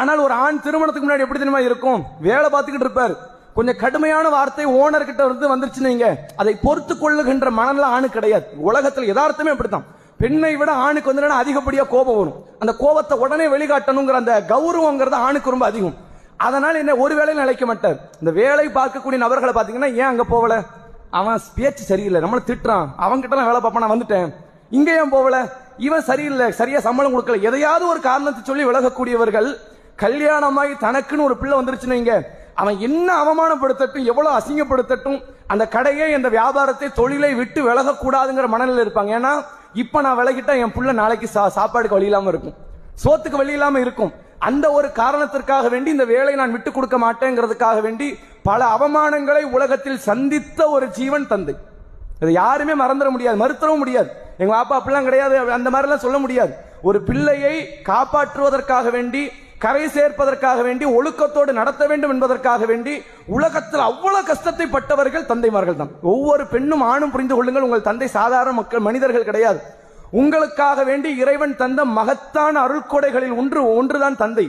ஆனால் ஒரு ஆண் திருமணத்துக்கு முன்னாடி எப்படி தெரியுமா இருக்கும்? வேலை பார்த்துக்கிட்டு இருப்பார். கொஞ்சம் கடுமையான வார்த்தை ஓனர் கிட்ட இருந்து வந்துருச்சு நீங்க அதை பொறுத்து கொள்ளுகின்ற மனநில ஆணு கிடையாது. உலகத்தில் யதார்த்தமே அப்படித்தான். பெண்ணை விட ஆணுக்கு வந்து அதிகப்படியா கோபம் வரும். அந்த கோபத்தை உடனே வெளிக்காட்டணுங்கிற அந்த கௌரவங்கிறது ஆணுக்கு ரொம்ப அதிகம். அதனால என்ன ஒரு வேலையில் நிலைக்க மாட்டார். இந்த வேலை பார்க்கக்கூடிய நபர்களை பாத்தீங்கன்னா ஏன் அங்க போகல? அவன் பேச்சு சரியில்லை. நம்மளை திட்டுறான். அவன்கிட்ட கிட்ட வேலை பார்ப்பேன். நான் வந்துட்டேன். இங்க ஏன் போகல? இவன் சரியில்லை. சரியா சம்பளம் கொடுக்கல. எதையாவது ஒரு காரணத்தை சொல்லி விலகக்கூடியவர்கள் கல்யாணமாகி தனக்குன்னு ஒரு பிள்ளை வந்துருச்சுன்னு வைங்க, அவன் என்ன அவமானப்படுத்தட்டும் எவ்வளவு அசிங்கப்படுத்தட்டும் அந்த கடையை அந்த வியாபாரத்தை தொழிலை விட்டு விலகக்கூடாதுங்கிற மனநிலை இருப்பாங்க. ஏன்னா இப்ப நான் விலகிட்டா என் புள்ள நாளைக்கு சா- சாப்பாடுக்கு வழி இல்லாம இருக்கும். சோத்துக்கு வழி இல்லாம இருக்கும். அந்த ஒரு காரணத்திற்காக வேண்டி இந்த வேலை நான் விட்டு கொடுக்க மாட்டேங்கிறதுக்காக வேண்டி பல அவமானங்களை உலகத்தில் சந்தித்த ஒரு ஜீவன் தந்தை. இதை யாருமே மறந்துட முடியாது மறுத்தவும் முடியாது. எங்க பாப்பா அப்படிலாம் கிடையாது அந்த மாதிரிலாம் சொல்ல முடியாது. ஒரு பிள்ளையை காப்பாற்றுவதற்காக வேண்டி கரை சேர்ப்பதற்காக வேண்டி ஒழுக்கத்தோடு நடத்த வேண்டும் என்பதற்காக வேண்டி உலகத்தில் அவ்வளவு கஷ்டத்தை பட்டவர்கள் தந்தைமார்கள் தான். ஒவ்வொரு பெண்ணும் ஆணும் புரிந்து கொள்ளுங்கள் உங்கள் தந்தை சாதாரண மக்கள் மனிதர்கள் கிடையாது. உங்களுக்காக வேண்டி இறைவன் தந்த மகத்தான அருள்கொடைகளில் ஒன்று ஒன்றுதான் தந்தை.